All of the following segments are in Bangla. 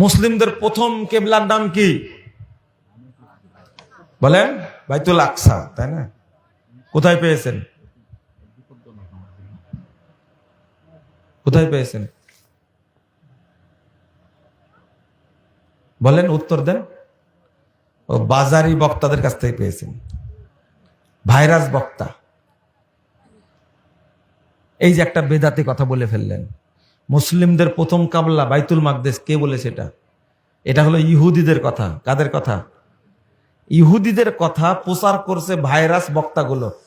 মুসলিমদের প্রথম কেবলার নাম কি? বলেন, বাইতুল আকসা, তাই না? কোথায় পেয়েছেন? কোথায় পেয়েছেন? বলেন, উত্তর দেন। ও, বাজারি বক্তাদের কাছ থেকে পেয়েছেন। ভাইরাস বক্তা। এই যে একটা বেদাতি কথা বলে ফেললেন। মুসলিমদের প্রথম কাবলা বাইতুল মাকদেশ, কে বলে সেটা? এটা হলো ইহুদিদের কথা। কাদের কথা? ইহুদিদের কথা প্রচার করছে ভাইরাস বক্তাগুলো।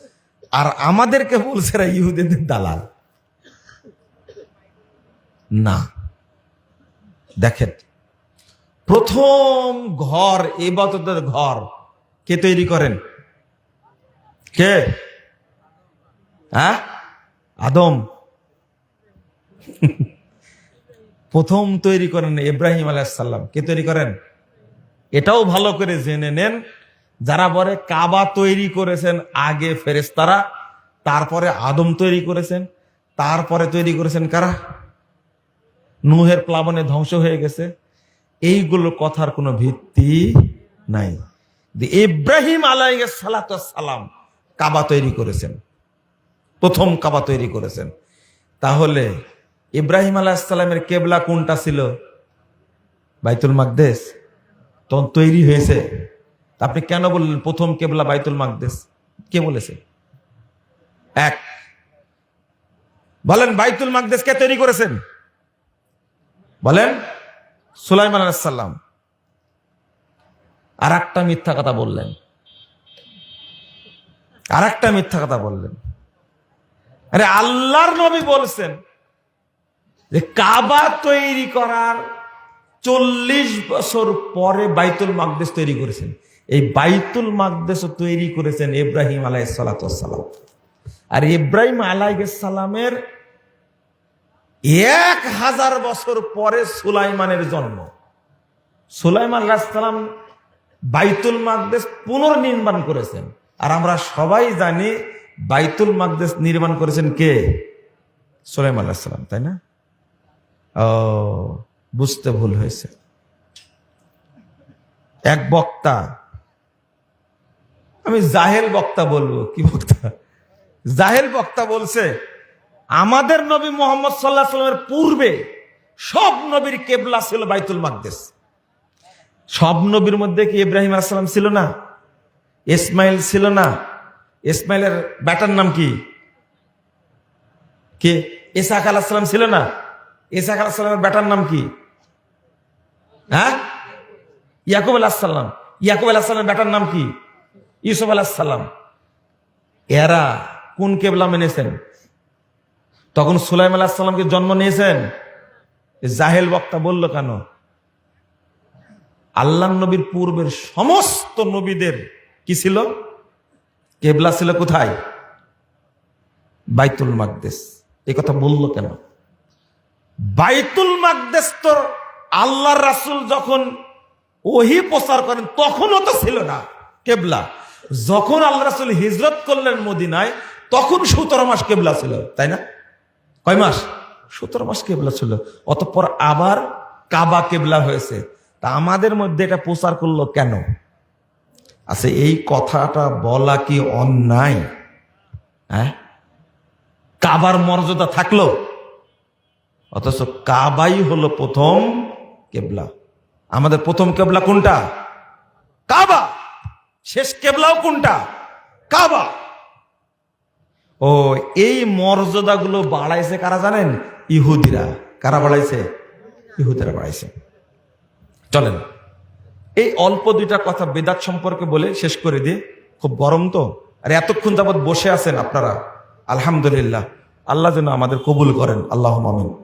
আর আমাদেরকে বলছে ইহুদিদের দালাল। না। দেখেন, প্রথম ঘর, এবাদতের ঘর কে তৈরি করেন? কে? হ্যাঁ? আদম। প্রথম তৈরি করেন ইব্রাহিম আলাইসাল্লাম কে তৈরি করেন? এটাও ভালো করে জেনে নেন, যারা বলে কাবা তৈরি করেছেন আগে ফেরেস্তারা তারপরে আদম তৈরি করেছেন, তারপরে তৈরি করেছেন কারা? নুহের প্লাবনে ধ্বংস হয়ে গেছে। এইগুলো কথার কোনো ভিত্তি নাই। ইব্রাহিম আলাই সালাম কাবা তৈরি করেছেন, প্রথম কাবা তৈরি করেছেন। তাহলে ইব্রাহিম আলাহিসাল্লামের কেবলা কোনটা ছিল? বাইতুল মাকদেশ তখন তৈরি হয়েছে। আপনি কেন বললেন প্রথম কেবলা বাইতুল মাকদেশ কে বলেছে? এক। বলেন, বাইতুল মাকদেশ কে তৈরি করেছেন? বলেন, সুলাইমান আলাইসাল্লাম আর একটা মিথ্যা কথা বললেন। আর একটা মিথ্যা কথা বললেন। আরে আল্লাহর নবী বলছেন যে কাবা তৈরি করার চল্লিশ বছর পরে বাইতুল মাকদেশ তৈরি করেছেন। এই বাইতুল মাকদেশ তৈরি করেছেন ইব্রাহিম আলাই সালাম। আর ইব্রাহিম আলাইসালামের এক হাজার বছর পরে সুলাইমানের জন্ম। সুলাইমান আলাহিসাল্লাম বাইতুল মাকদেশ পুনর্নির্মাণ করেছেন। আর আমরা সবাই জানি বাইতুল মাকদেশ নির্মাণ করেছেন কে? সুলাইমান আলাহিসাল্লাম তাই না? ও, বুঝতে ভুল হয়েছে। এক বক্তা, আমি জাহেল বক্তা বলব, কি বক্তা? জাহেল বক্তা বলছে, আমাদের নবী মোহাম্মদ সাল্লাহ সাল্লামের পূর্বে সব নবীর কেবলা ছিল বাইতুল মাকদেশ সব নবীর মধ্যে কি ইব্রাহিম আসসালাম ছিল না? ইসমাইল ছিল না? ইসমাইলের ব্যাটার নাম কি? কে? ইসাক আলাহাম ছিল না? ইসাক আলাহামের ব্যাটার নাম কি? হ্যাঁ? ইয়াকুব আলাহাল্লাম ইয়াকুব আলাহামের ব্যাটার নাম কি? ইউসুফ আলাহাল্লাম এরা কোন কেবলা মেনেছেন? তখন সুলাইম আলাহাল্লামকে জন্ম নিয়েছেন? জাহেল বক্তা বলল, কেন? আল্লাহ নবীর পূর্বের সমস্ত নবীদের কি ছিল? কেবলা ছিল কোথায়? বাইতুল মাকদেশ এই কথা বলল কেন? বাইতুল মাকদেশ তো আল্লাহর রাসুল যখন ওহি প্রচার করেন, তখনও তো ছিল না কেবলা। যখন আল্লাহ রাসুল হিজরত করলেন মদিনায়, তখন সতেরো মাস কেবলা ছিল, তাই না? কয় মাস? সতেরো মাস কেবলা ছিল। অতঃপর আবার কাবা কেবলা হয়েছে। তা আমাদের মধ্যে এটা প্রচার করল কেন? আচ্ছা এই কথাটা বলা কি অন্যায়? হ্যাঁ? কাবার মর্যাদা থাকল? অথচ কাবাই হলো প্রথম কেবলা। আমাদের প্রথম কেবলা কোনটা? কাবা। শেষ কেবলাও কোনটা? কাবা। ও, এই মর্যাদাগুলো বাড়াইছে কারা জানেন? ইহুদিরা। কারা বাড়াইছে? ইহুদিরা বাড়াইছে। চলেন। এই অল্প দুইটা কথা বেদাত সম্পর্কে বলে শেষ করে দিয়ে খুব গরম তো। আর এতক্ষণ যাবৎ বসে আছেন আপনারা। আলহামদুলিল্লাহ। আল্লাহ যেন আমাদের কবুল করেন। আল্লাহ মামিন